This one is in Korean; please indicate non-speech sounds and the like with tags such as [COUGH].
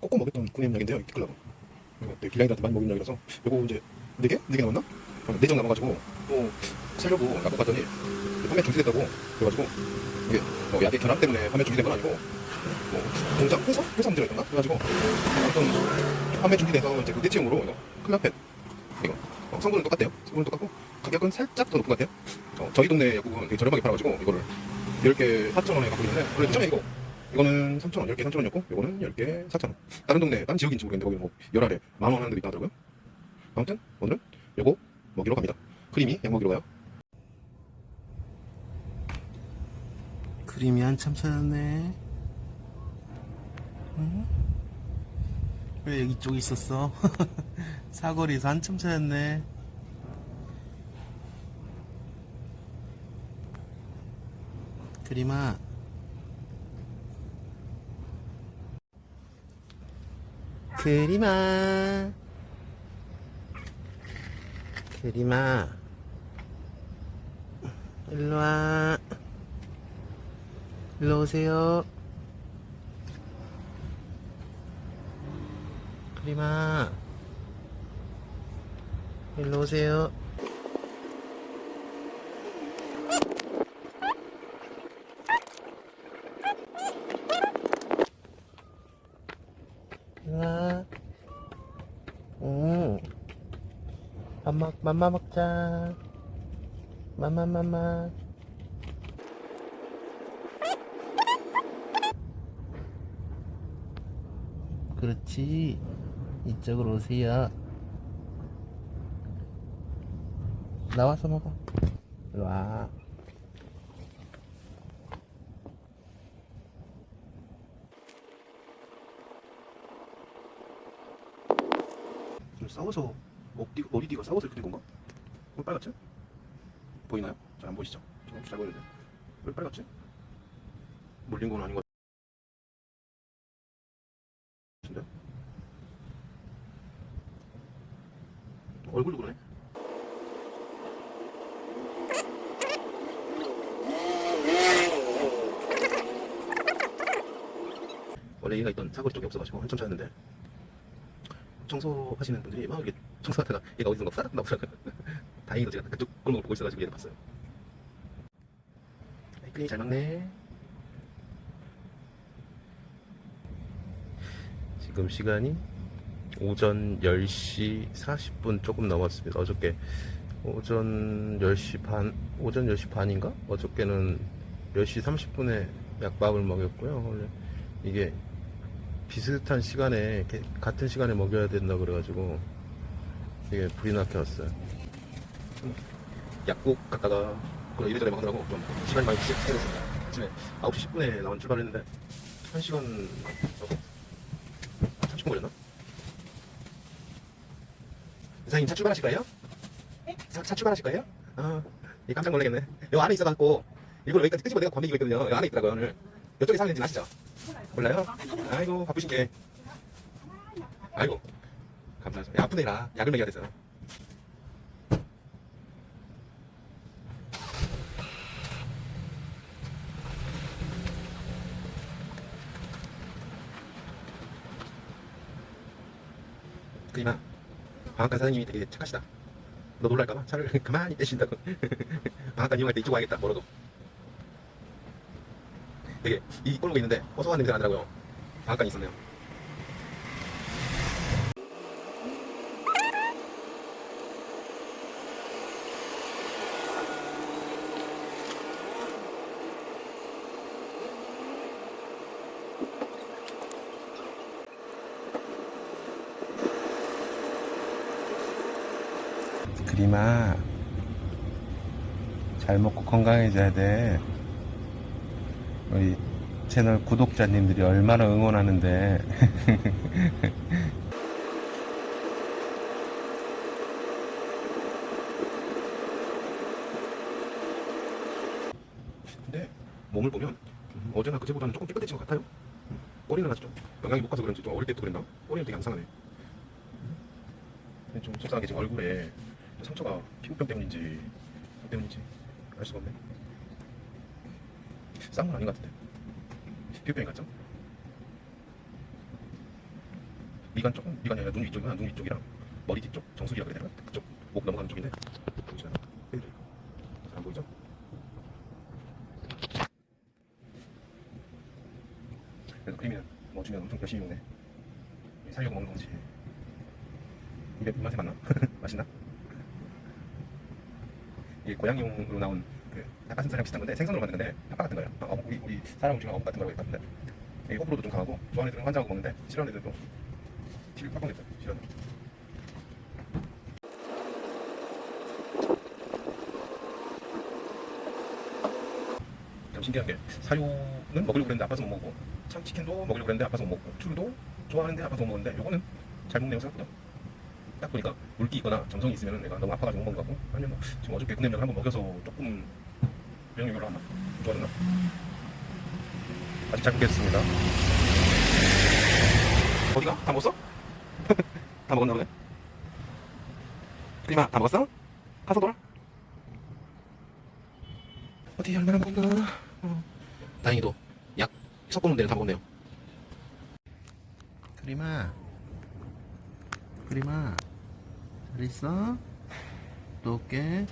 꼭꼭 먹였던 구내염약인데요. 피클라고. 이거 되게 길냥이들한테 많이 먹인 약이라서 요거 이제 네 개? 네개 남았나? 어, 네정 남아가지고 또 살려고 약국 갔더니 판매 중지됐다고 그래가지고 이게 뭐 약의 결함 때문에 판매 중지된 건 아니고 뭐 공장 회사 회사 문제가 있었나? 그래가지고 아무튼 판매 중지돼서 이제 그 대체용으로 이거 클라펜 이거 어, 성분은 똑같대요. 성분은 똑같고 가격은 살짝 더 높은 것 같아요. 어, 저희 동네 약국은 되게 저렴하게 팔아가지고 이거를 10개 4,000원에 갖고 있는데 원래 이전에 이거 이거는 3,000원, 10개 3,000원이었고 이거는 10개 4,000원. 다른 동네, 다른 지역인지 모르겠는데 거기 뭐 열알에 만원 하는 데도 있다 하더라고요. 아무튼 오늘은 요거 먹이러 갑니다. 크림이 약 먹이러 가요. 그림이 한참 찾았네. 응? 왜 여기 쪽에 있었어? [LAUGHS] 사거리에서 한참 찾았네. 그림아. 그림아. 그림아. 일로 와. 일로 오세요. 그림아. 일로 오세요. 일로 와. 응. 밥 먹, 맘마 먹자. 맘마, 맘마. 그렇지. 이쪽으로 오세요. 나와서 먹어. 일로 와. 좀 싸워서 머리, 머리띠가 싸워서 이렇게 된 건가? 왜 빨갛지? 보이나요? 잘 안 보이시죠? 좀잘 보이는데 왜 빨갛지? 물린 건 아닌 것 같은데? 얼굴도 그러네? 원래 얘가 있던 사거리 쪽에 없어가지고 한참 찾았는데 청소하시는 분들이 막 이렇게 청소하다가 얘가 어디선가 후다닥 나오더라고요. 다행히도 제가 그쪽 골목을 보고 있어가지고 얘를 봤어요. 클리 잘 먹네. 지금 시간이 오전 10시 40분 조금 넘었습니다. 어저께 오전 10시 반, 오전 10시 반인가? 어저께는 10시 30분에 약밥을 먹였고요. 원래 이게 비슷한 시간에, 같은 시간에 먹여야 된다 그래가지고 이게 불이 나게 왔어요. 약국 갔다가 그걸 이래저래 막 하느라고 좀 시간이 많이 지체됐습니다. 아침에 9시 10분에 나온 출발을 했는데 1시간 넘고 30분 걸렸나? 이사님 차 출발하실 거예요? 차, 차 출발하실 거예요? 아, 이 깜짝 놀라겠네. 요 안에 있어갖고 이걸 여기까지 끄집어 내가 건네기로 했거든요. 요 안에 있더라고요 오늘. 이쪽에 사는지 아시죠? 몰라요? 아이고 바쁘신 게. 아이고 감사합니다. 아픈 애라 약을 먹여야 돼서. 그이마 방앗간 사장님이 되게 착하시다. 너 놀랄까봐 차를 [LAUGHS] 가만히 떼신다고. [LAUGHS] 방앗간 이용할 때 이쪽 와야겠다. 뭐라도. 되게 이 꼴목에 있는데 고소한 냄새가 나더라고요. 방앗간이 있었네요. 그림아 잘 먹고 건강해져야 돼 우리 채널 구독자님들이 얼마나 응원하는데 [LAUGHS] 근데 몸을 보면 음, 어제나 그제보다는 조금 깨끗해진 것 같아요. 음, 꼬리는 아직 좀 영양이 못 가서 그런지 좀 어릴 때도 그랬나? 꼬리는 되게 안 상하네. 음. 좀 속상하게 지금 얼굴에 상처가 피부병 때문인지 뭐 때문인지 알 수가 없네. 싼건 아닌 것 같은데. 피부병이 같죠? 미간 쪽, 미간이 아니라 눈 위쪽이나 눈 위쪽이랑 머리 뒤쪽, 정수리라 그래야 되나? 그쪽 목 넘어가는 쪽인데 보이시나요? 빼드릴게요. 잘안 보이죠? 그래서 크림이 뭐 주면 엄청 열심히 먹네. 살려고 먹는 거지. 입에 입맛에 맞나? [LAUGHS] 맛있나? 이게 고양이용으로 나온 그 닭가슴살이랑 비슷한 건데 생선으로 만든 건데 닭바 같은 거예요. 아, 어묵, 우리 우리 사람 중에 어묵 같은 거라고 했는데 이 호불호도 좀 강하고 좋아하는 애들은 환장하고 먹는데 싫어하는 애들은 또 TV를 꽉 꺼냈어요. 싫어하는. 참 신기한 게 사료는 먹으려고 그랬는데 아파서 못 먹고 참 치킨도 먹으려고 그랬는데 아파서 못 먹고 툴도 좋아하는데 아파서 못 먹는데 요거는 잘 먹네요 생각보다 딱 보니까 물기 있거나 점성이 있으면 내가 너무 아파가지고 못 먹는 거 같고 아니면 뭐 지금 어저께 군냄비를 한번 먹여서 조금 면역력을 하나 좋아졌나 아직 잘 모르겠습니다 어디가? 다 먹었어? [LAUGHS] 다 먹었나 보네 크리마 다 먹었어? 가서 놀아 어디 얼마나 먹었나 어. 다행히도 약 섞어놓은 데는 다 먹었네요 크리마 크리마 잘 있어? 또 올게